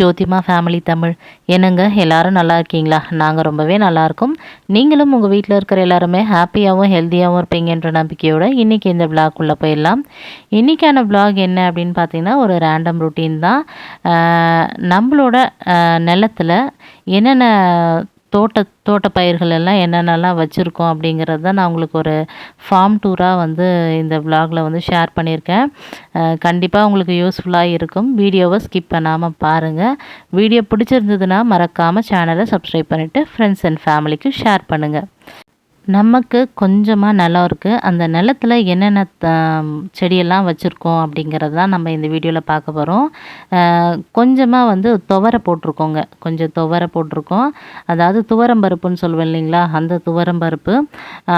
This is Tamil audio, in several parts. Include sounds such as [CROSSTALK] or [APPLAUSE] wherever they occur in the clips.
ஜோதிமா ஃபேமிலி தமிழ். என்னங்க எல்லாரும் நல்லா இருக்கீங்களா? நாங்கள் ரொம்பவே நல்லா இருக்கோம். நீங்களும் உங்கள் வீட்டில் இருக்கிற எல்லாருமே ஹாப்பியாகவும் ஹெல்த்தியாகவும் இருப்பீங்கன்ற நம்பிக்கையோடு இன்றைக்கி இந்த விளாக்குள்ளே போயிடலாம். இன்றைக்கான விளாக் என்ன அப்படின்னு பார்த்தீங்கன்னா ஒரு ரேண்டம் ருட்டீன் தான். நம்மளோட நிலத்தில் நிலத்துல என்னென்ன தோட்ட தோட்ட பயிர்கள் எல்லாம் என்னென்னலாம் வச்சுருக்கோம் அப்படிங்கிறது தான் நான் உங்களுக்கு ஒரு ஃபார்ம் டூராக வந்து இந்த விலாகில் வந்து ஷேர் பண்ணியிருக்கேன். கண்டிப்பாக உங்களுக்கு யூஸ்ஃபுல்லாக இருக்கும். வீடியோவை ஸ்கிப் பண்ணாமல் பாருங்கள் வீடியோ பிடிச்சிருந்ததுன்னா மறக்காமல் சேனலை சப்ஸ்கிரைப் பண்ணிவிட்டு ஃப்ரெண்ட்ஸ் அண்ட் ஃபேமிலிக்கு ஷேர் பண்ணுங்கள் நமக்கு கொஞ்சமாக நிலம் இருக்குது அந்த நிலத்துல என்னென்ன த- செடியெல்லாம் வச்சுருக்கோம் அப்படிங்கிறது தான் நம்ம இந்த வீடியோவில் பார்க்க போகிறோம் கொஞ்சமாக வந்து துவரை போட்டிருக்கோங்க. கொஞ்சம் துவரை போட்டிருக்கோம். அதாவது துவரம்பருப்புன்னு சொல்லுவேன் இல்லைங்களா? அந்த துவரம்பருப்பு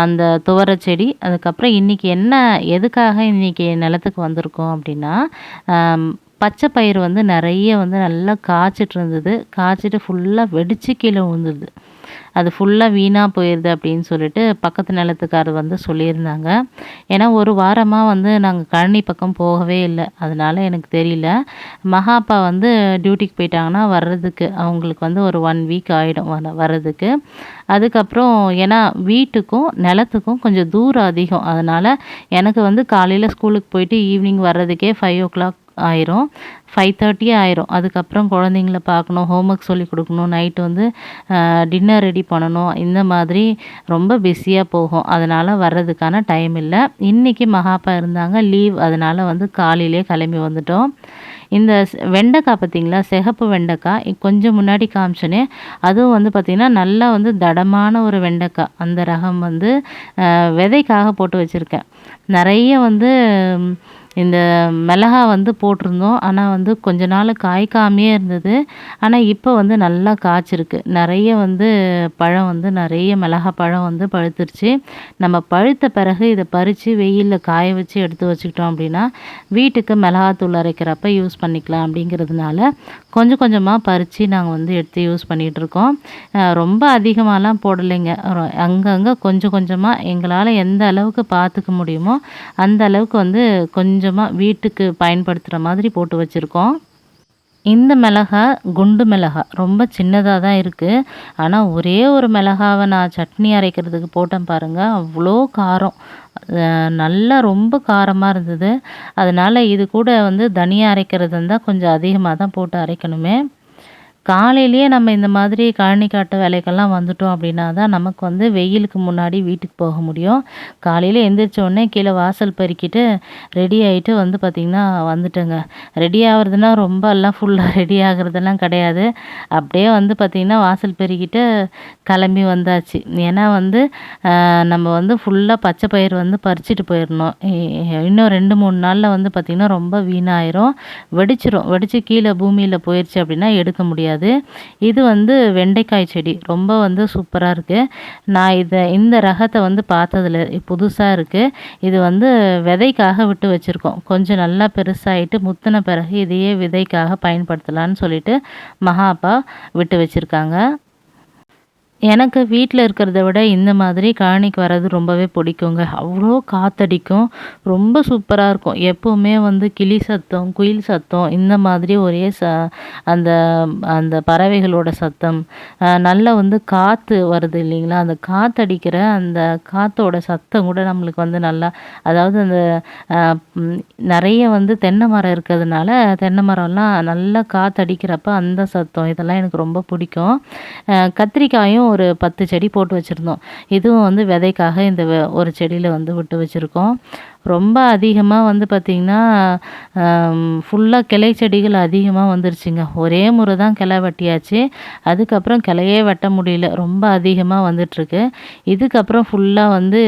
அந்த துவரை செடி அதுக்கப்புறம் இன்றைக்கி என்ன எதுக்காக இன்றைக்கி நிலத்துக்கு வந்திருக்கோம் அப்படின்னா பச்சை பயிர் வந்து நிறைய வந்து நல்லா காய்ச்சிட்டு இருந்தது. காய்ச்சிட்டு ஃபுல்லாக வெடிச்சு கீழே விழுந்துருது அது ஃபுல்லாக வீணாக போயிடுது அப்படின்னு சொல்லிட்டு பக்கத்து நிலத்துக்காரர் வந்து சொல்லியிருந்தாங்க. ஏன்னா ஒரு வாரமாக வந்து நாங்கள் கழனி பக்கம் போகவே இல்லை. அதனால் எனக்கு தெரியல. மகாப்பா வந்து டியூட்டிக்கு போயிட்டாங்கன்னா வர்றதுக்கு அவங்களுக்கு வந்து ஒரு ஒன் வீக் ஆகிடும் வர வர்றதுக்கு. அதுக்கப்புறம் ஏன்னா வீட்டுக்கும் நிலத்துக்கும் கொஞ்சம் தூரம் அதிகம். அதனால் எனக்கு வந்து காலையில் ஸ்கூலுக்கு போயிட்டு ஈவினிங் வர்றதுக்கே ஃபைவ் ஓ கிளாக் ஆயிரும். ஃபைவ் தேர்ட்டியே ஆயிரும். அதுக்கப்புறம் குழந்தைங்கள பார்க்கணும் ஹோம்ஒர்க் சொல்லி கொடுக்கணும் நைட்டு வந்து டின்னர் ரெடி பண்ணணும். இந்த மாதிரி ரொம்ப பிஸியாக போகும். அதனால் வர்றதுக்கான டைம் இல்லை. இன்றைக்கி மகாப்பா இருந்தாங்க லீவ் அதனால் வந்து காலையிலே கிளம்பி வந்துட்டோம். இந்த வெண்டைக்காய் பார்த்தீங்களா? சிகப்பு வெண்டைக்காய். கொஞ்சம் முன்னாடி காமிச்சனே. அதுவும் வந்து பார்த்திங்கன்னா நல்லா வந்து தடமான ஒரு வெண்டைக்காய். அந்த ரகம் வந்து விதைக்காக போட்டு வச்சுருக்கேன். நிறைய வந்து இந்த மிளகா வந்து போட்டிருந்தோம். ஆனால் வந்து கொஞ்ச நாள் காய்க்காமையே இருந்தது. ஆனால் இப்போ வந்து நல்லா காய்ச்சிருக்கு. நிறைய வந்து பழம் வந்து நிறைய மிளகா பழம் வந்து பழுத்துருச்சு. நம்ம பழுத்த பிறகு இதை பறித்து வெயிலில் காய வச்சு எடுத்து வச்சுக்கிட்டோம் அப்படின்னா வீட்டுக்கு மிளகாத்தூள் அரைக்கிறப்ப யூஸ் பண்ணிக்கலாம் அப்படிங்கிறதுனால கொஞ்சம் கொஞ்சமாக பறித்து நாங்கள் வந்து எடுத்து யூஸ் பண்ணிகிட்டு இருக்கோம் ரொம்ப அதிகமாகலாம் போடலைங்க. அங்கங்கே கொஞ்சம் கொஞ்சமாக எங்களால் எந்த அளவுக்கு பார்த்துக்க முடியுமோ அந்த அளவுக்கு வந்து கொஞ்சமாக வீட்டுக்கு பயன்படுத்துகிற மாதிரி போட்டு வச்சுருக்கோம். இந்த மிளகா குண்டு மிளகா ரொம்ப சின்னதாக தான் இருக்குது ஆனால் ஒரே ஒரு மிளகாவை நான் சட்னி அரைக்கிறதுக்கு போட்டேன் பாருங்கள் அவ்வளோ காரம். நல்லா ரொம்ப காரமாக இருந்தது. அதனால் இது கூட வந்து தனியாக அரைக்கிறது இருந்தால் கொஞ்சம் அதிகமாக தான் போட்டு அரைக்கணுமே. காலையிலேயே நம்ம இந்த மாதிரி கழனி காட்டு வேலைக்கெல்லாம் வந்துட்டோம் அப்படின்னா தான் நமக்கு வந்து வெயிலுக்கு முன்னாடி வீட்டுக்கு போக முடியும். காலையில் எந்திரிச்ச உடனே கீழே வாசல் பெருக்கிட்டு ரெடி ஆகிட்டு வந்து பார்த்திங்கன்னா வந்துட்டேங்க. ரெடி ஆகிறதுனா ரொம்ப எல்லாம் ஃபுல்லாக ரெடி ஆகிறதெல்லாம் கிடையாது. அப்படியே வந்து பார்த்திங்கன்னா வாசல் பெருக்கிட்டு கிளம்பி வந்தாச்சு. ஏன்னா வந்து நம்ம வந்து ஃபுல்லாக பச்சை பயிர் வந்து பறிச்சுட்டு போயிடணும். இன்னும் ரெண்டு மூணு நாளில் வந்து பார்த்திங்கன்னா ரொம்ப வீணாயிரும். வெடிச்சிரும். வெடித்து கீழே பூமியில் போயிடுச்சு அப்படின்னா எடுக்க முடியாது. இது வந்து வெண்டைக்காய் செடி. ரொம்ப வந்து சூப்பராக இருக்குது நான் இதை இந்த ரகத்தை வந்து பார்த்ததில் புதுசாக இருக்குது இது வந்து விதைக்காக விட்டு வச்சுருக்கோம். கொஞ்சம் நல்லா பெருசாகிட்டு முத்தின பிறகு இதையே விதைக்காக பயன்படுத்தலாம்னு சொல்லிட்டு மகாப்பா விட்டு வச்சுருக்காங்க. எனக்கு வீட்டில் இருக்கிறத விட இந்த மாதிரி கழனிக்கு வர்றது ரொம்பவே பிடிக்குங்க. அவ்வளோ காத்தடிக்கும். ரொம்ப சூப்பராக இருக்கும். எப்போவுமே வந்து கிளி சத்தம் குயில் சத்தம் இந்த மாதிரி ஒரே ச அந்த அந்த பறவைகளோட சத்தம் நல்லா நல்ல வந்து காற்று வருது இல்லைங்களா? அந்த காத்தடிக்கிற அந்த காற்றோட சத்தம் கூட நம்மளுக்கு வந்து நல்லா அதாவது அந்த நிறைய வந்து தென்னை மரம் இருக்கிறதுனால தென்னை மரம்லாம் நல்லா காற்றடிக்கிறப்ப அந்த சத்தம் இதெல்லாம் எனக்கு ரொம்ப பிடிக்கும். கத்திரிக்காயும் ஒரு பத்து செடி போட்டு வச்சுருந்தோம். இதுவும் வந்து விதைக்காக இந்த ஒரு செடியில் வந்து விட்டு வச்சுருக்கோம். ரொம்ப அதிகமாக வந்து பார்த்திங்கன்னா ஃபுல்லாக கிளை செடிகள் அதிகமாக வந்துருச்சுங்க. ஒரே முறை தான் கிளை வெட்டியாச்சு. அதுக்கப்புறம் கிளையே வெட்ட முடியல. ரொம்ப அதிகமாக வந்துட்டுருக்கு. இதுக்கப்புறம் ஃபுல்லாக வந்து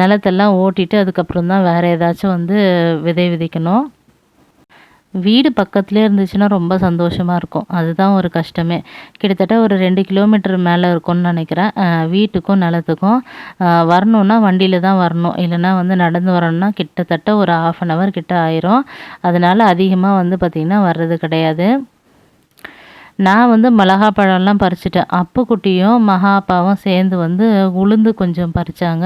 நிலத்தெல்லாம் ஓட்டிட்டு அதுக்கப்புறம் தான் வேறு ஏதாச்சும் வந்து விதை விதைக்கணும். வீடு பக்கத்துலேயே இருந்துச்சுன்னா ரொம்ப சந்தோஷமாக இருக்கும். அதுதான் ஒரு கஷ்டமே. கிட்டத்தட்ட ஒரு ரெண்டு கிலோமீட்டர் மேலே இருக்கும்னு நினைக்கிறேன். வீட்டுக்கும் நிலத்துக்கும். வரணுன்னா வண்டியில் தான் வரணும். இல்லைன்னா வந்து நடந்து வரணும்னா கிட்டத்தட்ட ஒரு ஆஃப் அன் ஹவர் கிட்ட ஆயிரும். அதனால் அதிகமாக வந்து பார்த்திங்கன்னா வர்றது கிடையாது. நான் வந்து மிளகா பழம்லாம் பறிச்சிட்டேன். அப்புக்குட்டியும் மகா அப்பாவும் சேர்ந்து வந்து உளுந்து கொஞ்சம் பறிச்சாங்க.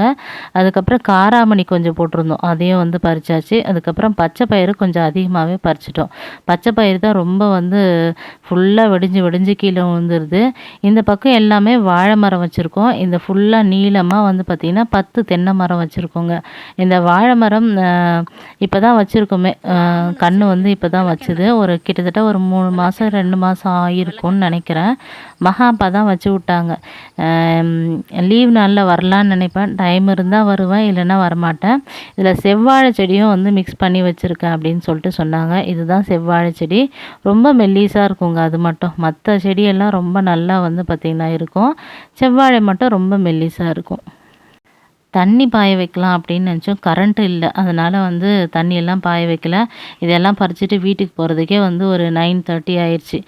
அதுக்கப்புறம் காராமணி கொஞ்சம் போட்டிருந்தோம். அதையும் வந்து பறிச்சாச்சு. அதுக்கப்புறம் பச்சை பயிறு கொஞ்சம் அதிகமாகவே பறிச்சிட்டோம். பச்சை பயிறு தான் ரொம்ப வந்து ஃபுல்லாக வெடிஞ்சு வெடிஞ்சு கீழே விழுந்துருது. இந்த பக்கம் எல்லாமே வாழை மரம் வச்சுருக்கோம். இந்த ஃபுல்லாக நீளமாக வந்து பார்த்திங்கன்னா பத்து தென்னை மரம் வச்சுருக்கோங்க. இந்த வாழை மரம் இப்போ தான் வச்சுருக்கோமே. கன்று வந்து இப்போ தான் வச்சுது. ஒரு கிட்டத்தட்ட ஒரு மூணு மாதம் ரெண்டு மாதம் ஆகி இருக்கும்னு நினைக்கிறேன். மகா தான் வச்சு விட்டாங்க. லீவ் நாளில் வரலான்னு நினைப்பேன். டைம் இருந்தால் வருவேன் இல்லைன்னா வரமாட்டேன். இதில் செவ்வாழை செடியும் வந்து மிக்ஸ் பண்ணி வச்சுருக்கேன் அப்படின்னு சொல்லிட்டு சொன்னாங்க. இதுதான் செவ்வாழை செடி. ரொம்ப மெல்லீஸாக இருக்குங்க அது மட்டும். மற்ற செடியெல்லாம் ரொம்ப நல்லா வந்து பார்த்திங்கன்னா இருக்கும். செவ்வாழை மட்டும் ரொம்ப மெல்லீஸாக இருக்கும். தண்ணி பாய வைக்கலாம் அப்படின்னு நினச்சோம். கரண்ட் இல்லை. அதனால் வந்து தண்ணியெல்லாம் பாய வைக்கல. இதெல்லாம் பறிச்சுட்டு வீட்டுக்கு போகிறதுக்கே வந்து ஒரு நைன் தேர்ட்டி ஆயிடுச்சு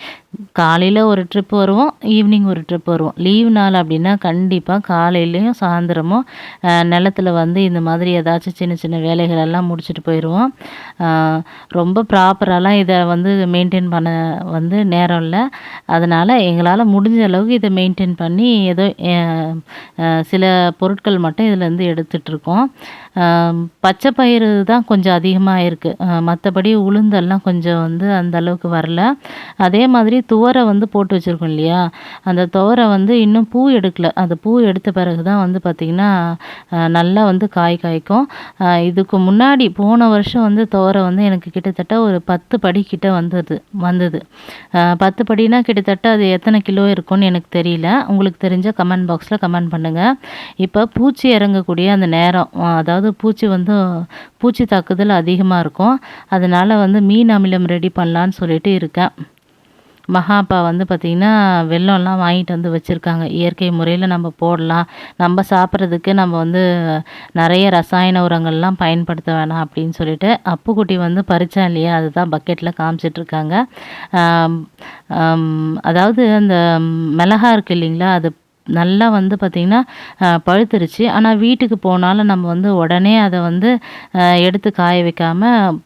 காலையில் ஒரு ட்ரிப் வருவோம். ஈவினிங் ஒரு ட்ரிப் வருவோம். லீவ் நாள் அப்படின்னா கண்டிப்பாக காலையிலையும் சாயந்தரமும் நிலத்துல வந்து இந்த மாதிரி ஏதாச்சும் சின்ன சின்ன வேலைகள் எல்லாம் முடிச்சுட்டு போயிடுவோம் ரொம்ப ப்ராப்பராலாம் இதை வந்து மெயின்டைன் பண்ண வந்து நேரம் இல்லை. அதனால் எங்களால் முடிஞ்ச அளவுக்கு இதை மெயின்டைன் பண்ணி ஏதோ சில பொருட்கள் மட்டும் இதில் இருந்து எடுத்துகிட்ருக்கோம் பச்சை பயிறு தான் கொஞ்சம் அதிகமாக இருக்குது மற்றபடி உளுந்தெல்லாம் கொஞ்சம் வந்து அந்த அளவுக்கு வரல. அதே மாதிரி துவரை வந்து போட்டு வச்சுருக்கோம் இல்லையா? அந்த துவரை வந்து இன்னும் பூ எடுக்கல. அந்த பூ எடுத்த பிறகு தான் வந்து பார்த்திங்கன்னா நல்லா வந்து காய் காய்க்கும். இதுக்கு முன்னாடி போன வருஷம் வந்து துவரை வந்து எனக்கு கிட்டத்தட்ட ஒரு பத்து படி கிட்ட வந்தது வந்தது. பத்து படினா கிட்டத்தட்ட அது எத்தனை கிலோ இருக்கும்னு எனக்கு தெரியல. உங்களுக்கு தெரிஞ்ச கமெண்ட் பாக்ஸில் கமெண்ட் பண்ணுங்கள் இப்போ பூச்சி இறங்கக்கூடிய அந்த நேரம் அதாவது பூச்சி வந்து பூச்சி தாக்குதல் அதிகமாக இருக்கும். அதனால் வந்து மீன் அமிலம் ரெடி பண்ணலான்னு சொல்லிட்டு இருக்கேன். மகாப்பா வந்து பார்த்திங்கன்னா வெல்லம்லாம் வாங்கிட்டு வந்து வச்சுருக்காங்க. இயற்கை முறையில் நம்ம போடலாம். நம்ம சாப்பிட்றதுக்கு நம்ம வந்து நிறைய ரசாயன உரங்கள்லாம் பயன்படுத்த வேணாம் அப்படின்னு சொல்லிட்டு அப்புக்குட்டி வந்து பறிச்சா இல்லையா? அதுதான் பக்கெட்டில் காமிச்சிட்ருக்காங்க அதாவது அந்த மிளகா இருக்குது இல்லைங்களா? அது நல்லா வந்து பார்த்திங்கன்னா பழுத்துருச்சு. ஆனால் வீட்டுக்கு போனாலும் நம்ம வந்து உடனே அதை வந்து எடுத்து காய வைக்காமல்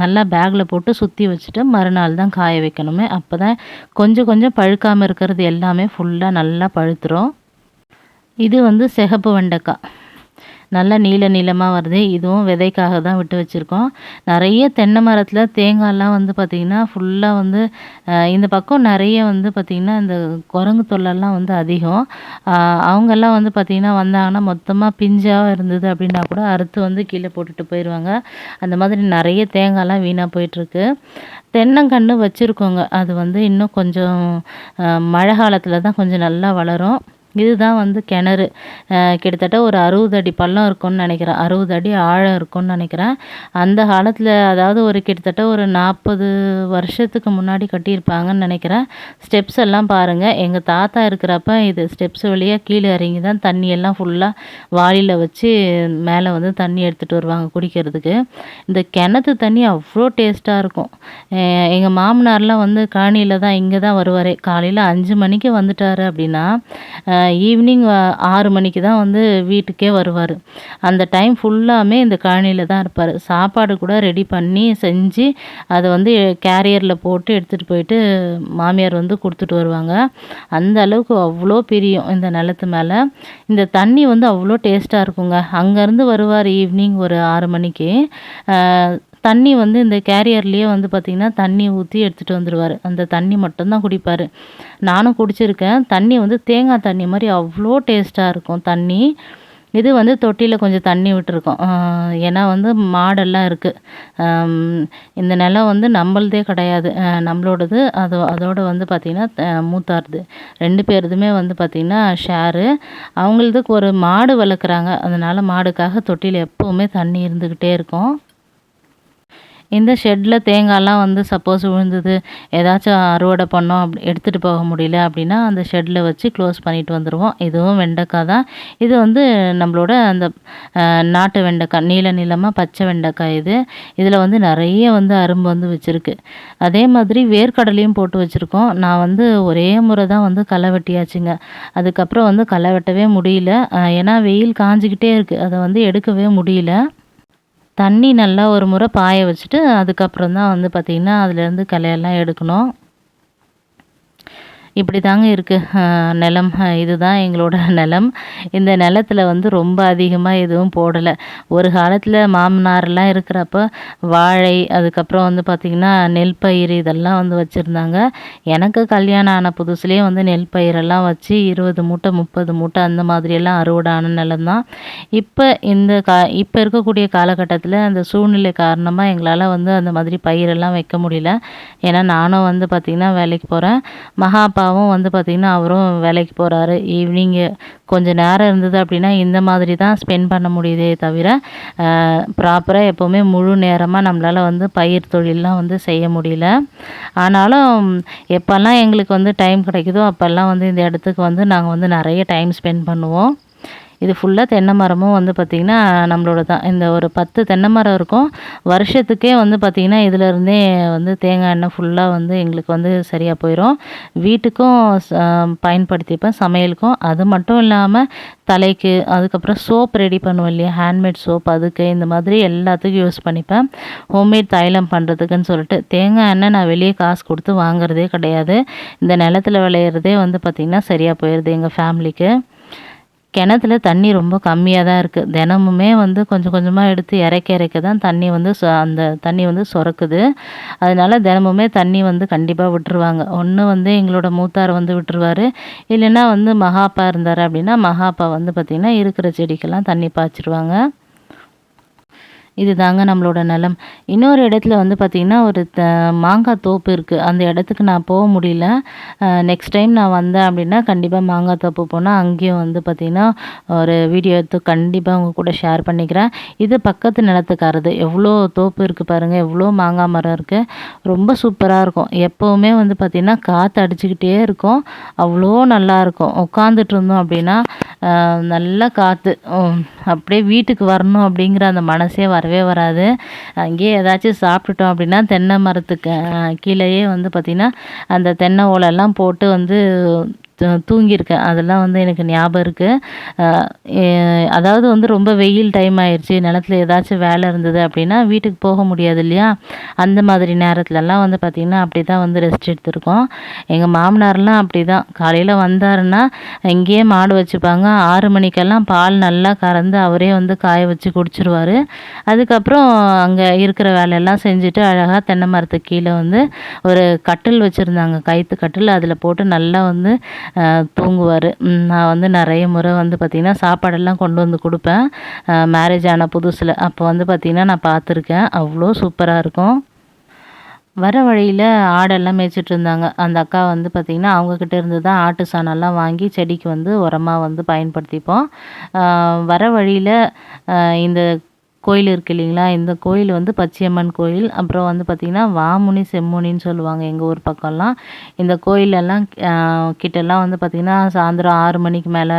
நல்லா பேக்கில் போட்டு சுற்றி வச்சுட்டு மறுநாள் தான் காய வைக்கணுமே. அப்போ தான் கொஞ்சம் கொஞ்சம் பழுக்காமல் இருக்கிறது எல்லாமே ஃபுல்லாக நல்லா பழுத்துரும். இது வந்து சிகப்பு வெண்டைக்காய். நல்லா நீள நீளமாக வருது. இதுவும் விதைக்காக தான் விட்டு வச்சுருக்கோம். நிறைய தென்னை மரத்தில் தேங்காய்லாம் வந்து பார்த்திங்கன்னா ஃபுல்லாக வந்து இந்த பக்கம் நிறைய வந்து பார்த்திங்கன்னா இந்த குரங்கு தொல்லெல்லாம் வந்து அதிகம். அவங்கெல்லாம் வந்து பார்த்திங்கன்னா வந்தாங்கன்னா மொத்தமாக பிஞ்சாக இருந்தது அப்படின்னா கூட அறுத்து வந்து கீழே போட்டுட்டு போயிடுவாங்க அந்த மாதிரி நிறைய தேங்காய்லாம் வீணாக போயிட்டுருக்கு. தென்னங்கன்று வச்சுருக்கோங்க. அது வந்து இன்னும் கொஞ்சம் மழை காலத்தில் தான் கொஞ்சம் நல்லா வளரும். இதுதான் வந்து கிணறு. கிட்டத்தட்ட ஒரு அறுபது அடி பள்ளம் இருக்கும்னு நினைக்கிறேன். அறுபது அடி ஆழம் இருக்கும்னு நினைக்கிறேன். அந்த காலத்தில் அதாவது ஒரு கிட்டத்தட்ட ஒரு நாற்பது வருஷத்துக்கு முன்னாடி கட்டியிருப்பாங்கன்னு நினைக்கிறேன். ஸ்டெப்ஸ் எல்லாம் பாருங்கள் எங்கள் தாத்தா இருக்கிறப்ப இது ஸ்டெப்ஸ் வழியாக கீழே இறங்கி தான் தண்ணி எல்லாம் ஃபுல்லாக வாளியில் வச்சு மேலே வந்து தண்ணி எடுத்துகிட்டு வருவாங்க குடிக்கிறதுக்கு. இந்த கிணத்து தண்ணி அவ்வளோ டேஸ்ட்டாக இருக்கும். எங்கள் மாமனார்லாம் வந்து காணியில் தான் இங்கே தான் வருவார். காலையில் அஞ்சு மணிக்கு வந்துட்டார் அப்படின்னா ஈவினிங் ஆறு மணிக்கு தான் வந்து வீட்டுக்கே வருவார். அந்த டைம் ஃபுல்லாமே இந்த கழனியில் தான் இருப்பார். சாப்பாடு கூட ரெடி பண்ணி செஞ்சு அதை வந்து கேரியரில் போட்டு எடுத்துகிட்டு போயிட்டு மாமியார் வந்து கொடுத்துட்டு வருவாங்க. அந்த அளவுக்கு அவ்வளோ பிரியம் இந்த நிலத்து மேலே. இந்த தண்ணி வந்து அவ்வளோ டேஸ்ட்டாக இருக்குங்க. அங்கேருந்து வருவார் ஈவினிங் ஒரு ஆறு மணிக்கு. தண்ணி வந்து இந்த கேரியர்லேயே வந்து பார்த்திங்கன்னா தண்ணி ஊற்றி எடுத்துகிட்டு வந்துடுவார் அந்த தண்ணி மட்டும்தான் குடிப்பார். நானும் குடிச்சிருக்கேன். தண்ணி வந்து தேங்காய் தண்ணி மாதிரி அவ்வளோ டேஸ்ட்டாக இருக்கும் தண்ணி. இது வந்து தொட்டியில் கொஞ்சம் தண்ணி விட்டுருக்கோம். ஏன்னா வந்து மாடெல்லாம் இருக்குது இந்த நிலம் வந்து நம்மளதே கிடையாது. நம்மளோடது. அது அதோடு வந்து பார்த்திங்கன்னா மூத்தாருது ரெண்டு பேருதுமே வந்து பார்த்திங்கன்னா ஷேரு. அவங்களதுக்கு ஒரு மாடு வளர்க்குறாங்க. அதனால் மாடுக்காக தொட்டியில் எப்போவுமே தண்ணி இருந்துக்கிட்டே இருக்கும். இந்த ஷெட்டில் தேங்காய்லாம் வந்து சப்போஸ் விழுந்தது ஏதாச்சும் அறுவடை பண்ணோம் அப்படி எடுத்துகிட்டு போக முடியல அப்படின்னா அந்த ஷெட்டில் வச்சு க்ளோஸ் பண்ணிட்டு வந்துடுவோம் இதுவும் வெண்டைக்காய் தான். இது வந்து நம்மளோட அந்த நாட்டு வெண்டைக்காய் நீல நீளமாக பச்சை வெண்டைக்காய் இது. இதில் வந்து நிறைய வந்து அரும்பு வந்து வச்சுருக்கு. அதே மாதிரி வேர்க்கடலையும் போட்டு வச்சுருக்கோம். நான் வந்து ஒரே முறை தான் வந்து களை வெட்டியாச்சுங்க. அதுக்கப்புறம் வந்து களை வெட்டவே முடியல. ஏன்னா வெயில் காஞ்சிக்கிட்டே இருக்குது அதை வந்து எடுக்கவே முடியல. தண்ணி நல்லா ஒரு முறை பாய வச்சுட்டு அதுக்கப்புறம் தான் வந்து பார்த்திங்கன்னா அதுலேருந்து களையெல்லாம் எடுக்கணும். இப்படி தாங்க இருக்குது நிலம். இதுதான் எங்களோட [LAUGHS] நிலம். இந்த நிலத்துல வந்து ரொம்ப அதிகமாக எதுவும் போடலை. ஒரு காலத்தில் மாமனார்லாம் இருக்கிறப்ப வாழை அதுக்கப்புறம் வந்து பார்த்திங்கன்னா நெல் பயிர் இதெல்லாம் வந்து வச்சுருந்தாங்க. எனக்கு கல்யாணம் ஆன புதுசுலேயே வந்து நெல் பயிரெல்லாம் வச்சு இருபது மூட்டை முப்பது மூட்டை அந்த மாதிரியெல்லாம் அறுவடான நிலம்தான். நிலம் தான் இப்போ இந்த கா இப்போ இருக்கக்கூடிய காலகட்டத்தில் அந்த சூழ்நிலை காரணமாக எங்களால் வந்து அந்த மாதிரி பயிரெல்லாம் வைக்க முடியல. ஏன்னா நானும் வந்து பார்த்திங்கன்னா வேலைக்கு போகிறேன் மகா அப்பாவும் வந்து பார்த்திங்கன்னா அவரும் வேலைக்கு போகிறாரு ஈவினிங்கு கொஞ்சம் நேரம் இருந்தது அப்படின்னா இந்த மாதிரி தான் ஸ்பெண்ட் பண்ண முடியுதே தவிர ப்ராப்பராக எப்போவுமே முழு நேரமாக நம்மளால் வந்து பயிர் தொழிலெலாம் வந்து செய்ய முடியல. ஆனாலும் எப்போல்லாம் எங்களுக்கு வந்து டைம் கிடைக்குதோ அப்போல்லாம் வந்து இந்த இடத்துக்கு வந்து நாங்கள் வந்து நிறைய டைம் ஸ்பெண்ட் பண்ணுவோம். இது ஃபுல்லாக தென்னை மரமும் வந்து பார்த்திங்கன்னா நம்மளோட தான். இந்த ஒரு பத்து தென்னை மரம் இருக்கும். வருஷத்துக்கே வந்து பார்த்திங்கன்னா இதிலருந்தே வந்து தேங்காய் எண்ணெய் ஃபுல்லாக வந்து எங்களுக்கு வந்து சரியாக போயிடும் வீட்டுக்கும் பயன்படுத்திப்பேன் சமையலுக்கும். அது மட்டும் இல்லாமல் தலைக்கு அதுக்கப்புறம் சோப் ரெடி பண்ணுவோம் இல்லையா? ஹேண்ட்மேட் சோப் அதுக்கு இந்த மாதிரி எல்லாத்துக்கும் யூஸ் பண்ணிப்பேன். ஹோம்மேட் தைலம் பண்ணுறதுக்குன்னு சொல்லிட்டு தேங்காய் எண்ணெய் நான் வெளியே காசு கொடுத்து வாங்குறதே கிடையாது. இந்த நிலத்தில் விளையிறதே வந்து பார்த்திங்கன்னா சரியாக போயிடுது எங்கள் ஃபேமிலிக்கு கிணத்துல தண்ணி ரொம்ப கம்மியாக தான் இருக்குது தினமுமே வந்து கொஞ்சம் கொஞ்சமாக எடுத்து இறைக்க இறைக்க தான் தண்ணி வந்து அந்த தண்ணி வந்து சுரக்குது. அதனால தினமுமே தண்ணி வந்து கண்டிப்பாக விட்டுருவாங்க. ஒன்று வந்து எங்களோட மூத்தார் வந்து விட்டுருவார். இல்லைன்னா வந்து மகாப்பா இருந்தார் அப்படின்னா மகாப்பா வந்து பார்த்திங்கன்னா இருக்கிற செடிக்கெல்லாம் தண்ணி பாய்ச்சிருவாங்க. இது தாங்க நம்மளோட நிலம். இன்னொரு இடத்துல வந்து பார்த்திங்கன்னா ஒரு த மாங்காய் தோப்பு இருக்குது அந்த இடத்துக்கு நான் போக முடியல. நெக்ஸ்ட் டைம் நான் வந்தேன் அப்படின்னா கண்டிப்பாக மாங்காய் தோப்பு போனால் அங்கேயும் வந்து பார்த்திங்கன்னா ஒரு வீடியோ எடுத்து கண்டிப்பாக உங்கள் கூட ஷேர் பண்ணிக்கிறேன். இது பக்கத்து நிலத்துக்காரது. எவ்வளோ தோப்பு இருக்குது பாருங்கள் எவ்வளோ மாங்காய் மரம் இருக்குது ரொம்ப சூப்பராக இருக்கும். எப்போவுமே வந்து பார்த்திங்கன்னா காற்று அடிச்சுக்கிட்டே இருக்கும். அவ்வளோ நல்லாயிருக்கும் உட்காந்துட்டு இருந்தோம் அப்படின்னா நல்ல காற்று அப்படியே வீட்டுக்கு வரணும் அப்படிங்கிற அந்த மனசே வரவே வராது. அங்கேயே ஏதாச்சும் சாப்பிட்டுட்டோம் அப்படின்னா தென்னை மரத்துக்கு கீழேயே வந்து பார்த்திங்கன்னா அந்த தென்னை ஓலைலாம் போட்டு வந்து தூங்கியிருக்கேன். அதெல்லாம் வந்து எனக்கு ஞாபகம் இருக்குது அதாவது வந்து ரொம்ப வெயில் டைம் ஆயிடுச்சு நிலத்துல ஏதாச்சும் வேலை இருந்தது அப்படின்னா வீட்டுக்கு போக முடியாது இல்லையா? அந்த மாதிரி நேரத்துலலாம் வந்து பார்த்திங்கன்னா அப்படி தான் வந்து ரெஸ்ட் எடுத்திருக்கோம். எங்கள் மாமனார்லாம் அப்படி தான் காலையில் வந்தாருன்னா இங்கேயே மாடு வச்சுப்பாங்க. ஆறு மணிக்கெல்லாம் பால் நல்லா கறந்து அவரே வந்து காய வச்சு குடிச்சிருவார். அதுக்கப்புறம் அங்கே இருக்கிற வேலையெல்லாம் செஞ்சுட்டு அழகாக தென்னை மரத்துக்கு கீழே வந்து ஒரு கட்டில் வச்சுருந்தாங்க. கைத்து கட்டில். அதில் போட்டு நல்லா வந்து தூங்குவார். நான் வந்து நிறைய முறை வந்து பார்த்திங்கன்னா சாப்பாடெல்லாம் கொண்டு வந்து கொடுப்பேன். மேரேஜ் ஆன புதுசில். அப்போ வந்து பார்த்திங்கன்னா நான் பார்த்துருக்கேன் அவ்வளோ சூப்பராக இருக்கும். வர வழியில் ஆடெல்லாம் மேய்ச்சிட்டு இருந்தாங்க. அந்த அக்கா வந்து பார்த்திங்கன்னா அவங்கக்கிட்ட இருந்து தான் ஆட்டு சாணம்லாம் வாங்கி செடிக்கு வந்து உரமாக வந்து பயன்படுத்திப்போம். வர வழியில் இந்த கோயில் இருக்குது இல்லைங்களா? இந்த கோயில் வந்து பச்சையம்மன் கோயில். அப்புறம் வந்து பார்த்திங்கன்னா வாமுனி செம்முனின்னு சொல்லுவாங்க எங்கள் ஊர் பக்கம்லாம். இந்த கோயிலெல்லாம் கிட்டலாம் வந்து பார்த்திங்கன்னா சாயந்தரம் ஆறு மணிக்கு மேலே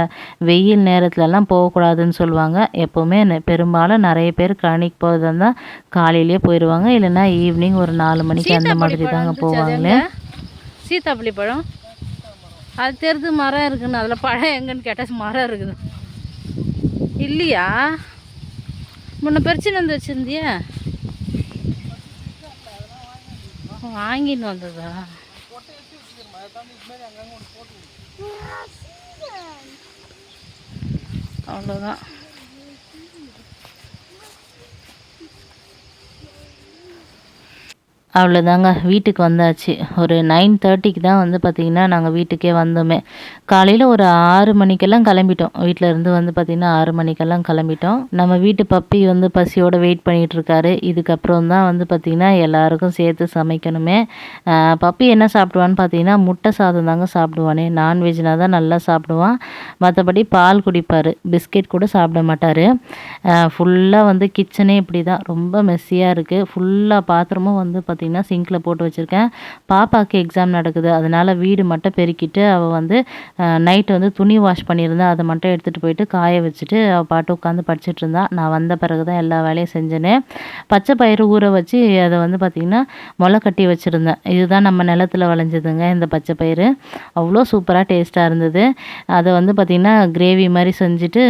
வெயில் நேரத்துலலாம் போகக்கூடாதுன்னு சொல்லுவாங்க. எப்போவுமே பெரும்பாலும் நிறைய பேர் கழனிக்கு போகிறதா இருந்தால் காலையிலேயே போயிடுவாங்க இல்லைன்னா ஈவினிங் ஒரு நாலு மணிக்கு அந்த மாதிரி தாங்க போவாங்களே. சீத்தாப்பள்ளி பழம்? அது தெரிஞ்சு மரம் இருக்குன்னு அதில் பழம் எங்கன்னு கேட்டால் மரம் இருக்குது. இல்லையா? முன்ன பிரச்சனை வந்து வச்சுருந்தியா? வாங்கின்னு வந்ததா? அவ்வளோதான் அவ்வளோதாங்க வீட்டுக்கு வந்தாச்சு. ஒரு நைன் தேர்ட்டிக்கு தான் வந்து பார்த்திங்கன்னா நாங்கள் வீட்டுக்கே வந்தோமே. காலையில் ஒரு ஆறு மணிக்கெல்லாம் கிளம்பிட்டோம். வீட்டில் இருந்து வந்து பார்த்திங்கன்னா ஆறு மணிக்கெல்லாம் கிளம்பிட்டோம். நம்ம வீட்டு பப்பி வந்து பசியோடு வெயிட் பண்ணிகிட்ருக்காரு இதுக்கப்புறம் தான் வந்து பார்த்திங்கன்னா எல்லாருக்கும் சேர்த்து சமைக்கணுமே. பப்பி என்ன சாப்பிடுவான்னு பார்த்தீங்கன்னா முட்டை சாதம் தாங்க சாப்பிடுவானே. நான்வெஜ்னால் தான் நல்லா சாப்பிடுவான். மற்றபடி பால் குடிப்பார். பிஸ்கெட் கூட சாப்பிட மாட்டார். ஃபுல்லாக வந்து கிச்சனே இப்படி தான் ரொம்ப மெஸ்ஸியாக இருக்குது ஃபுல்லாக பாத்திரமும் வந்து பார்த்திங்கன்னா பார்த்திங்கன்னா சிங்கில் போட்டு வச்சுருக்கேன். பாப்பாவுக்கு எக்ஸாம் நடக்குது. அதனால் வீடு மட்டும் பெருக்கிட்டு அவள் வந்து நைட்டு வந்து துணி வாஷ் பண்ணியிருந்தா அதை மட்டும் எடுத்துகிட்டு போயிட்டு காய வச்சுட்டு அவள் பாட்டு உட்காந்து படிச்சுட்டு இருந்தா. நான் வந்த பிறகு தான் எல்லா வேலையும் செஞ்சேனே. பச்சை பயிறு ஊற வச்சு அதை வந்து பார்த்திங்கன்னா முளை கட்டி வச்சுருந்தேன். இதுதான் நம்ம நிலத்தில் விளைஞ்சதுங்க இந்த பச்சை பயிறு. அவ்வளோ சூப்பராக டேஸ்ட்டாக இருந்தது. அதை வந்து பார்த்திங்கன்னா கிரேவி மாதிரி செஞ்சுட்டு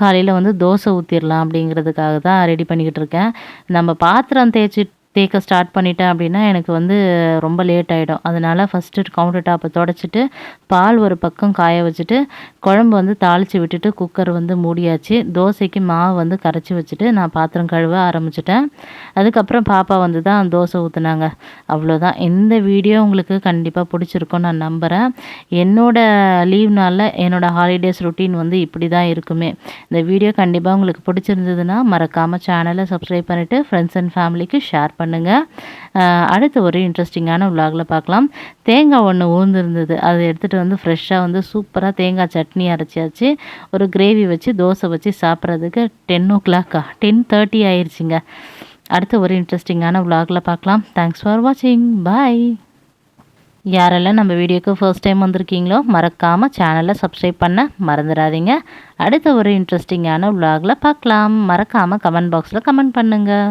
காலையில் வந்து தோசை ஊற்றிடலாம் அப்படிங்கிறதுக்காக தான் ரெடி பண்ணிக்கிட்டு இருக்கேன். நம்ம பாத்திரம் தேய்ச்சி தேய்க்க ஸ்டார்ட் பண்ணிட்டேன் அப்படின்னா எனக்கு வந்து ரொம்ப லேட் ஆகிடும் அதனால் ஃபஸ்ட்டு கவுண்டர் டாப்பை தொடச்சிட்டு பால் ஒரு பக்கம் காய வச்சுட்டு குழம்பு வந்து தாளித்து விட்டுட்டு குக்கர் வந்து மூடியாச்சு. தோசைக்கு மாவு வந்து கரைச்சி வச்சுட்டு நான் பாத்திரம் கழுவ ஆரம்பிச்சிட்டேன். அதுக்கப்புறம் பாப்பா வந்து தான் தோசை ஊற்றுனாங்க அவ்வளோதான் இந்த வீடியோ உங்களுக்கு கண்டிப்பாக பிடிச்சிருக்கும் நான் நம்புகிறேன் என்னோட லீவ் நாளில் என்னோடய ஹாலிடேஸ் ருட்டீன் வந்து இப்படி தான் இருக்குமே. இந்த வீடியோ கண்டிப்பாக உங்களுக்கு பிடிச்சிருந்ததுன்னா மறக்காமல் சேனலை சப்ஸ்கிரைப் பண்ணிவிட்டு ஃப்ரெண்ட்ஸ் அண்ட் ஃபேமிலிக்கு ஷேர் பண்ணுங்கள் அடுத்து ஒரு இன்ட்ரெஸ்டிங்கான விலாகில் பார்க்கலாம். தேங்காய் ஒன்று ஊர்ந்துருந்தது அதை எடுத்துகிட்டு வந்து ஃப்ரெஷ்ஷாக வந்து சூப்பராக தேங்காய் சட்னி அரைச்சாச்சு. ஒரு கிரேவி வச்சு தோசை வச்சு சாப்பிட்றதுக்கு டென் ஓ கிளாக்கா டென் தேர்ட்டி ஆயிடுச்சுங்க அடுத்து ஒரு இன்ட்ரெஸ்டிங்கான விலாகில் பார்க்கலாம். தேங்க்ஸ் ஃபார் வாட்சிங் பாய் யாரெல்லாம் நம்ம வீடியோக்கு ஃபர்ஸ்ட் டைம் வந்திருக்கீங்களோ மறக்காமல் சேனலை சப்ஸ்கிரைப் பண்ண மறந்துடாதீங்க. அடுத்த ஒரு இன்ட்ரெஸ்டிங்கான விலாகில் பார்க்கலாம். மறக்காமல் கமெண்ட் பாக்ஸில் கமெண்ட் பண்ணுங்கள்